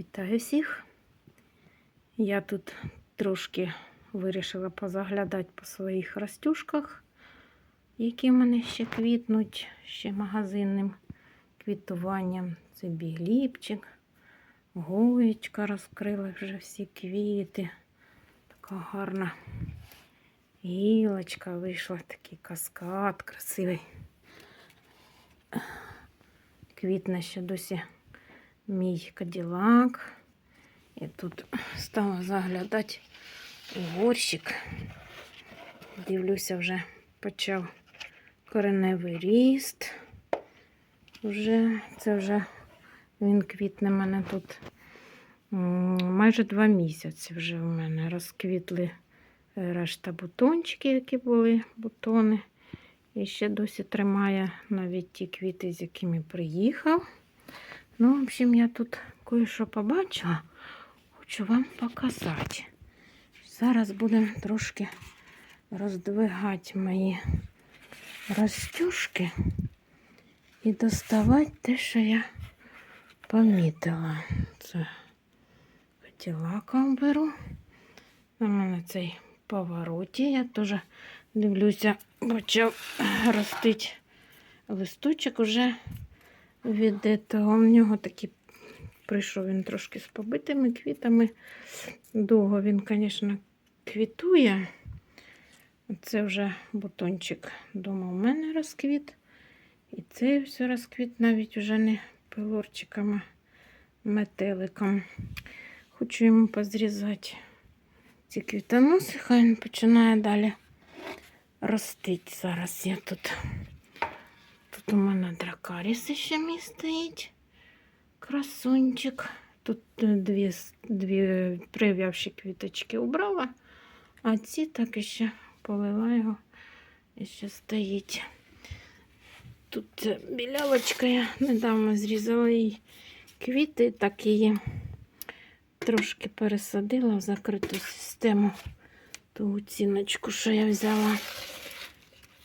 Вітаю всіх. Я тут трошки вирішила позаглядати по своїх растюшках, які в мене ще квітнуть, ще магазинним квітуванням. Це бігліпчик, гоєчка розкрила вже всі квіти. Така гарна гілочка вийшла, такий каскад красивий. Квітне ще досі мій каділак. І тут стала заглядати горщик. Дивлюся, вже почав кореневий ріст. Вже, це вже він квітне мене тут майже два місяці вже в мене розквітли решта бутончики, які були бутони. І ще досі тримає навіть ті квіти, з якими приїхав. Ну, в общем, я тут кое-що побачила, хочу вам показати. Зараз будемо трошки роздвигати мої растюшки і доставати те, що я помітила. Це катілаком беру. На мене цей повороті. Я теж дивлюся, почав ростити листочок уже від того. У нього такий прийшов він трошки з побитими квітами. Довго він, звісно, квітує. Це вже бутончик дома у мене розквіт. І цей все розквіт навіть вже не пилорчиками, метеликом. Хочу йому позрізати ці квітоноси, хай він починає далі ростить. Зараз я тут. У мене дракаріс ще мій стоїть. Красунчик. Тут е, дві, дві прив'явші квіточки убрала, а ці так іще полила його і ще стоїть. Тут е, білявочка я недавно зрізала їй квіти, так її трошки пересадила в закриту систему. Ту оціночку, що я взяла.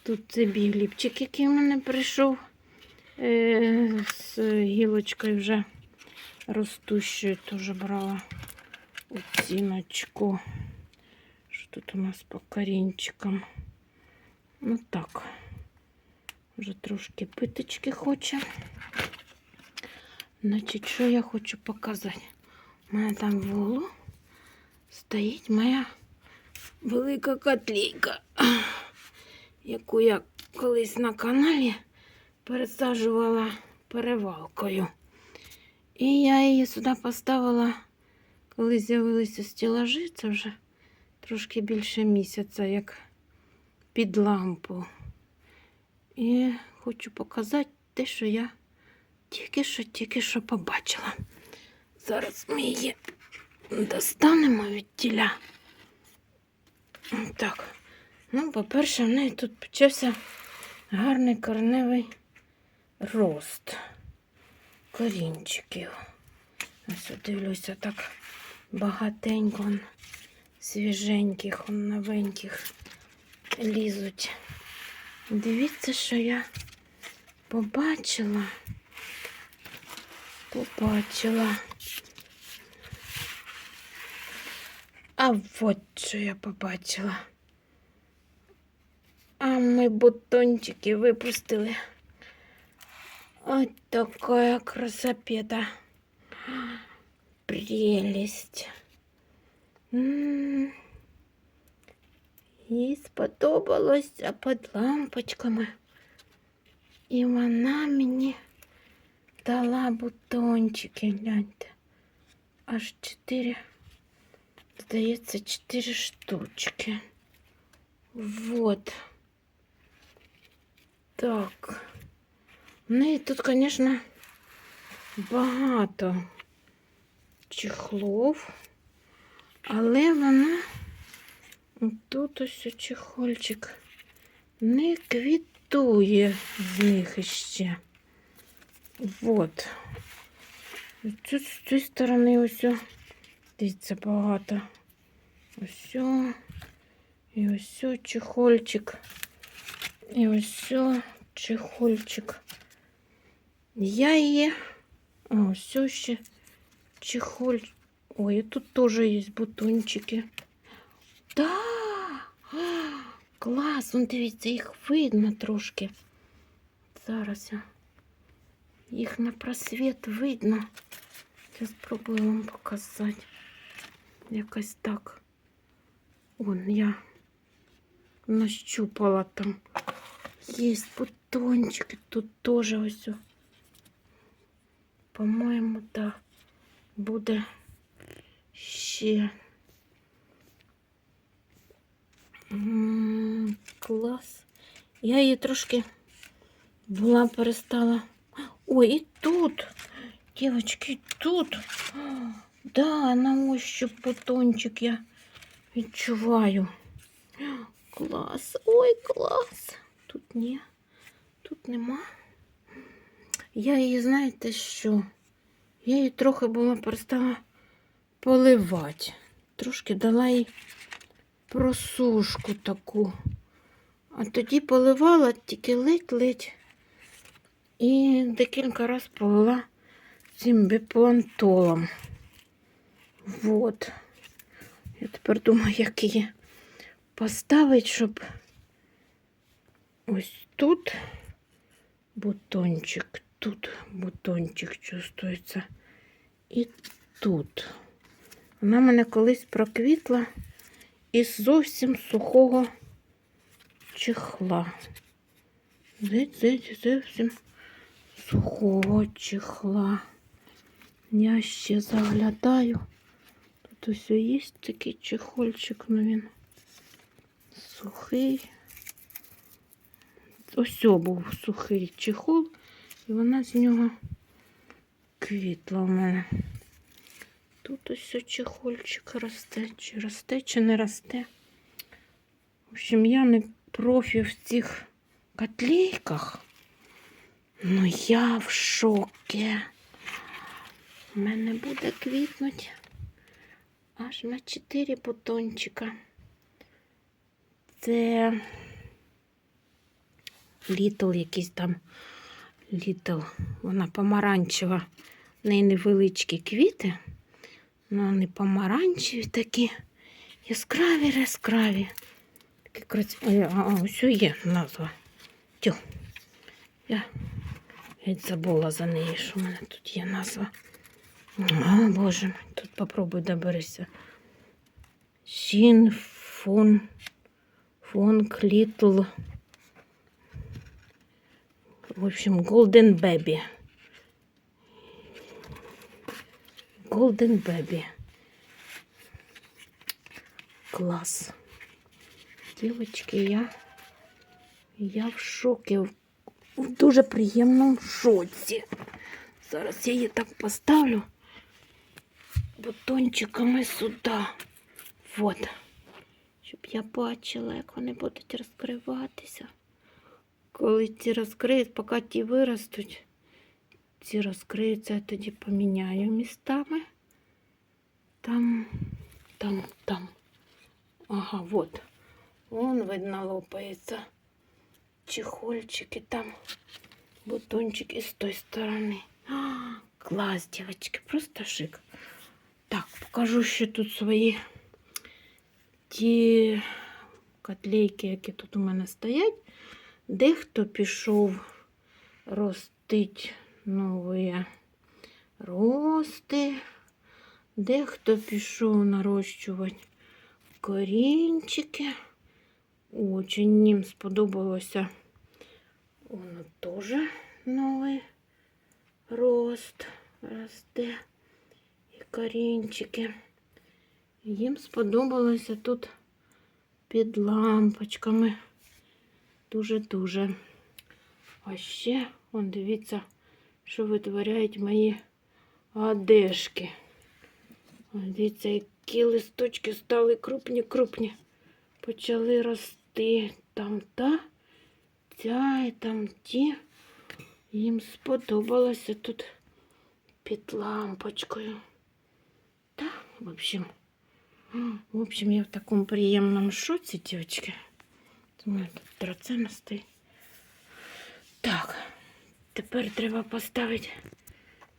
Тут це бігліпчик, який в мене прийшов е, з гілочкою вже ростущою, теж брала оціночку. Що тут у нас по корінчикам? Ну так, вже трошки питочки хоче. Значить, що я хочу показати? У мене там в углу стоїть моя велика котлейка яку я колись на каналі пересаджувала перевалкою. І я її сюди поставила, коли з'явилися стілажі, це вже трошки більше місяця, як під лампу. І хочу показати те, що я тільки що, тільки що побачила. Зараз ми її достанемо від тіля. Так. Ну, по-перше, в неї тут почався гарний кореневий рост корінчиків. Ось дивлюся, так багатенько, свіженьких, он, новеньких лізуть. Дивіться, що я побачила. Побачила. А от що я побачила. А ми бутончики выпустили. Вот такая красопета. Прелесть. М. Їй сподобалося під лампочками. І вона мені дала бутончики, гляньте. Аж чотири, здається, чотири штучки. Вот. Так. В неї тут, звісно, багато чехлов, але вона тут ось чехольчик не квітує з них іще. Вот. Тут з цієї сторони ось, дивіться, багато. Ось. І ось чехольчик. І ось чехольчик. Я її. О, ось ще чехоль. Ой, тут тоже есть бутончики. Да! А, Клас! Вон дивіться, їх видно трошки. Зараз я. Їх на просвіт видно. Я спробую вам показати. Якось так. Вон я нащупала там. Є бутончики. Тут теж ось. о. По-моєму, так. Буде ще. М, Клас. Я її трошки була перестала. Ой, і тут. Дівчатки, і тут. А, Да, на ощуп бутончик я відчуваю. Клас. Ой, клас. Тут ні. Тут нема. Я її, знаєте що? Я її трохи була перестала поливати. Трошки дала їй просушку таку. А тоді поливала тільки ледь-ледь. І декілька разів полила цим біплантолом. Вот. Я тепер думаю, як її поставити, щоб ось тут бутончик, тут бутончик чувствується. І тут. Вона мене колись проквітла із зовсім сухого чехла. Зить, зовсім сухого чехла. Я ще заглядаю. Тут ось є такий чехольчик, ну він сухий. Ось був сухий чехол, і вона з нього квітла в мене. Тут ось чехольчик росте, чи росте, чи не росте. В общем, я не профі в цих котлейках. Ну я в шокі. У мене буде квітнуть аж на 4 бутончика. Це літл якийсь там літл. Вона помаранчева. В неї невеличкі квіти. Ну, вони помаранчеві такі. Яскраві, яскраві. Такі краці... А, а, ось є назва. Тю. Я геть забула за неї, що в мене тут є назва. О, Боже тут попробуй доберися. Сін фон фонк літл. В общем, Golden Baby. Golden Baby. Клас. Дівочки, я, я в шокі. В дуже приємному шоці. Зараз я її так поставлю бутончиками сюди. Вот. Щоб я бачила, як вони будуть розкриватися. Коли ці розкриють, поки ті виростуть, ці розкриються, я тоді поміняю містами. Там, там, там. Ага, вот. Вон, видно, лопається. Чехольчики там, бутончики з той сторони. А, клас, девочки, просто шик. Так, покажу ще тут свої ті котлейки, які тут у мене стоять. Дехто пішов ростить нові рости, дехто пішов нарощувати корінчики. Очень їм сподобалося. Воно теж новий рост росте. І корінчики. Їм сподобалося тут під лампочками. Дуже-дуже. А ще, он, дивіться, що витворяють мої одежки. Дивіться, які листочки стали крупні-крупні. Почали рости там та, ця і там ті. Їм сподобалося тут під лампочкою. Та, в общем, в общем, я в такому приємному шоці, дівчатки. У мене тут драценостей. Так, тепер треба поставити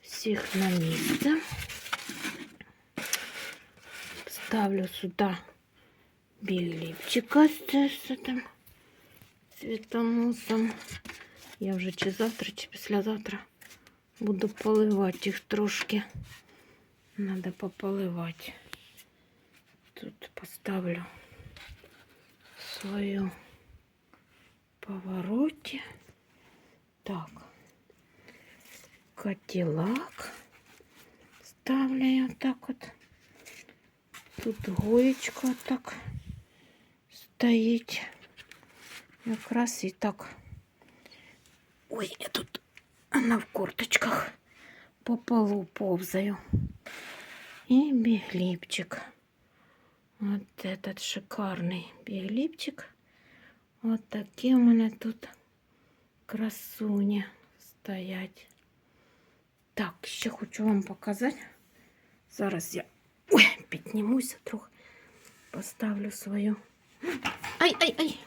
всіх на місце. поставлю сюди біліпчика з цим цвітоносом. Я вже чи завтра, чи післязавтра буду поливати їх трошки. Надо пополивати. Тут поставлю свою повороті. Так. Котелак ставлю я так от. Тут гоєчка так стоїть. Якраз і так. Ой, я тут навкорточках по полу повзаю. И биглипчик. Вот этот шикарный биглипчик. Вот такі у мене тут красуні стоять. Так, ще хочу вам показати. Зараз я ой, піднімуся трохи. Поставлю свою. Ай-ай-ай!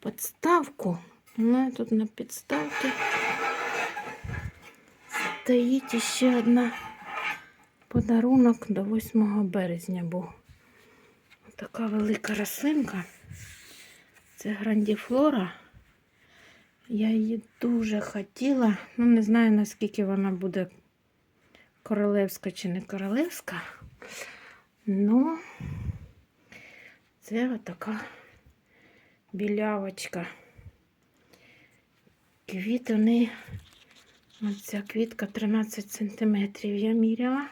Подставку. У мене тут на підставці стоїть ще одна подарунок до 8 березня був. Така велика рослинка. Це грандіфлора. Я її дуже хотіла. Ну, не знаю, наскільки вона буде королевська чи не королевська. Ну, це отака білявочка. Квіт у неї, оця квітка 13 см я міряла.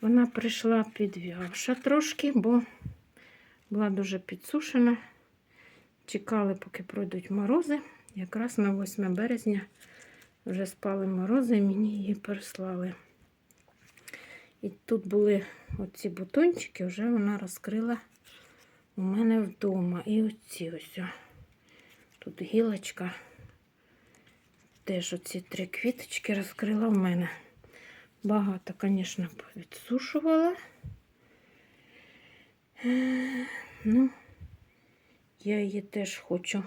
Вона прийшла підв'явша трошки, бо була дуже підсушена. Чекали, поки пройдуть морози. Якраз на 8 березня вже спали морози мені її переслали. І тут були оці бутончики, вже вона розкрила у мене вдома. І оці ось. Тут гілочка. Теж оці три квіточки розкрила в мене. Багато, звісно, відсушувала. Е, Ну, я її теж хочу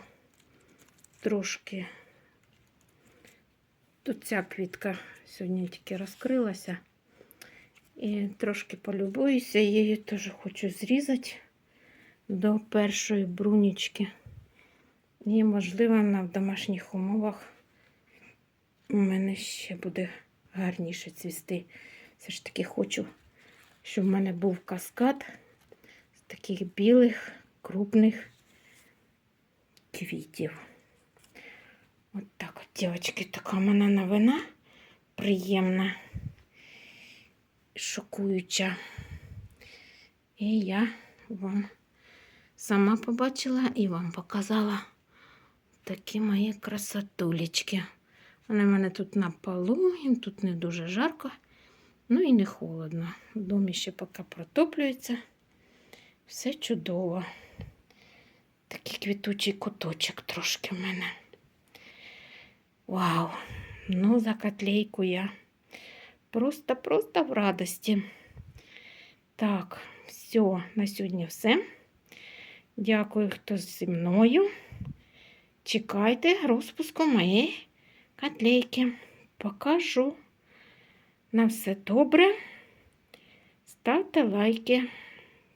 трошки. Тут ця квітка сьогодні тільки розкрилася. І трошки полюбуюся, її теж хочу зрізати до першої брунічки. І, можливо, вона в домашніх умовах у мене ще буде гарніше цвісти. Все ж таки хочу, щоб в мене був каскад з таких білих, крупних квітів. От так от, дівчатки, така в мене новина приємна, шокуюча. І я вам сама побачила і вам показала такі мої красотулечки. Вони в мене тут на полу, їм тут не дуже жарко, ну і не холодно. В домі ще поки протоплюється. Все чудово. Такий квітучий куточок трошки в мене. Вау! Ну, за котлейку я просто-просто в радості. Так, все, на сьогодні все. Дякую, хто зі мною. Чекайте розпуску моєї котлейки. Покажу. На все добре. Ставте лайки.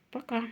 Пока.